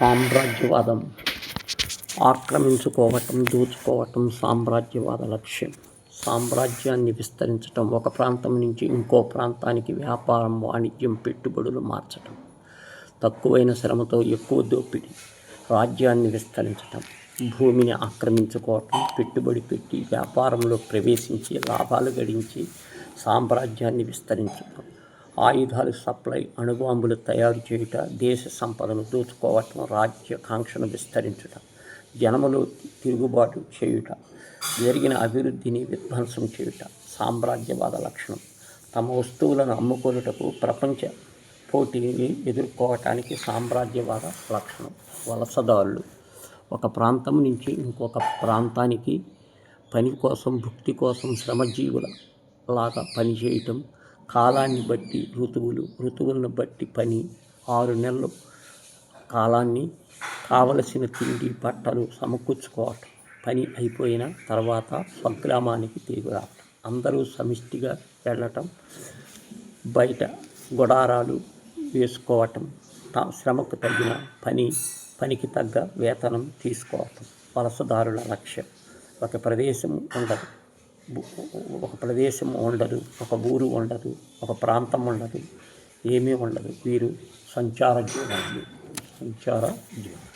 సామ్రాజ్యవాదం. ఆక్రమించుకోవటం దోచుకోవటం సామ్రాజ్యవాద లక్ష్యం. సామ్రాజ్యాన్ని విస్తరించటం ఒక ప్రాంతం నుంచి ఇంకో ప్రాంతానికి వ్యాపారం వాణిజ్యం పెట్టుబడులు మార్చటం. తక్కువైన శ్రమతో ఎక్కువ దోపిడీ. రాజ్యాన్ని విస్తరించటం. భూమిని ఆక్రమించుకోవటం పెట్టుబడి పెట్టి వ్యాపారంలో ప్రవేశించి లాభాలు గడించి సామ్రాజ్యాన్ని విస్తరించటం ఆయుధాలు సప్లై అణుబాంబులు తయారు చేయుట దేశ సంపదను దోచుకోవటం రాజ్యాకాంక్షను విస్తరించుట జనములు తిరుగుబాటు చేయుట జరిగిన అభివృద్ధిని విధ్వంసం చేయుట సామ్రాజ్యవాద లక్షణం. తమ వస్తువులను అమ్ముకొనుటకు ప్రపంచ పోటీని ఎదుర్కోవటానికి సామ్రాజ్యవాద లక్షణం. వలసదారులు ఒక ప్రాంతం నుంచి ఇంకొక ప్రాంతానికి పని కోసం భుక్తి కోసం శ్రమజీవుల లాగా పనిచేయటం కాలాన్ని బట్టి ఋతువులు ఋతువులను బట్టి పని. ఆరు నెలలు కాలాన్ని కావలసిన తిండి బట్టలు సమకూర్చుకోవటం. పని అయిపోయిన తర్వాత స్వగ్రామానికి తిరిగి రావటం అందరూ సమిష్టిగా వెళ్ళటం బయట గుడారాలు వేసుకోవటం తా శ్రమకు తగిన పని పనికి తగ్గ వేతనం తీసుకోవటం. వలసదారుల లక్ష్యం. ఒక ప్రదేశం ఉండదు. ఒక ప్రదేశం ఉండదు ఒక ఊరు ఉండదు ఒక ప్రాంతం ఉండదు ఏమీ ఉండదు. వీరు సంచార జీవనాలు సంచార జీవనం